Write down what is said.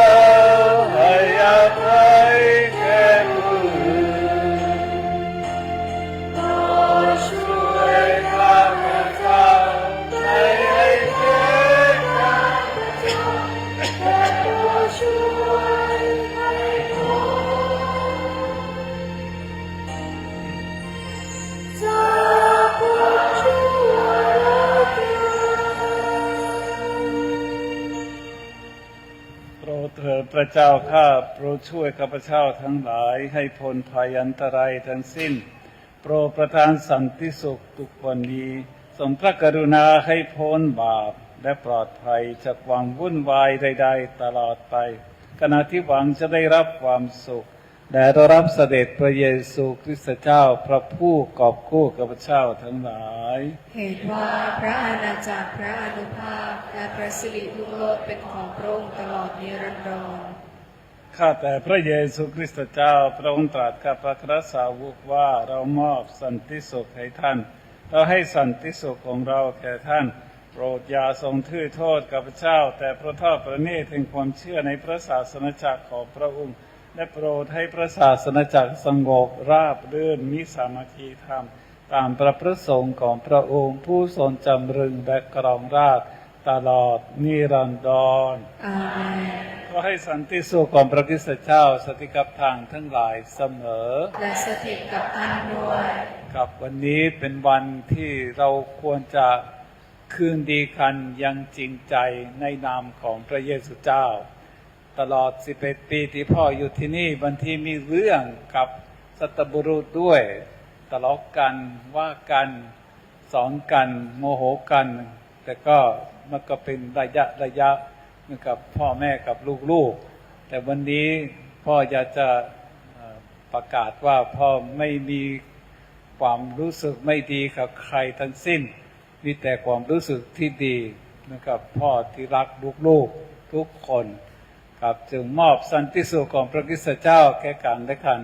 า พระเจ้าข้าโปรดช่วยข้าพเจ้าทั้งหลายให้พ้นภัยอันตรายทั้งสิ้น โปรดประทานสันติสุขทุกคนนี้ทรงพระกรุณาให้พ้นบาปและปลอดภัยจากความวุ่นวายใด ๆ ตลอดไป ขณะที่หวังจะได้รับความสุข ได้รับเสด็จพระเยซูคริสต์เจ้าพระผู้กอบกู้ข้าพเจ้าทั้งหลาย เหตุว่าพระอาณาจักรพระอนุภาพและพระสิริลุโลดเป็นของพระองค์ตลอดนิรันดรข้าแต่พระเยซูคริสต์เจ้าพระองค์ตรัสกับพระคริสตสาวกว่าเรามอบสันติสุขให้ท่าน เราให้สันติสุขของเราแก่ท่าน โปรดอย่าทรงทื่อโทษกับพระเจ้า แต่พระทอดพระเนตรแห่งความเชื่อในพระศาสนจักรของพระองค์ และโปรดให้พระศาสนจักรสงบราบรื่นมีสามัคคีธรรม ตามพระประสงค์ของพระองค์ผู้ทรงจำรึงและกรองราชย์ตลอดนิรันดรอาเมนขอให้สันติสุขของพระคริสตเจ้าสถิตกับทางทั้งหลายเสมอ และสถิตกับท่านด้วยกับวันนี้เป็นวันที่เราควรจะคืนดีกันอยังจริงใจในนามของพระเยซูเจ้า ตลอด 11 ปีที่พ่ออยู่ที่นี่บางทีมีเรื่องกับสัตบุรุษด้วยทะเลาะกันว่ากันสอนกันโมโหกัน แต่ก็มันก็เป็นระยะระยะเหมือนกับพ่อแม่กับลูกๆ แต่วันนี้พ่ออยากจะประกาศว่าพ่อไม่มีความรู้สึกไม่ดีกับใครทั้งสิ้น มีแต่ความรู้สึกที่ดีนะครับพ่อที่รักลูกๆทุกคน ครับจึงมอบสันติสุขของพระคิสตเจ้าแก่กันและกัน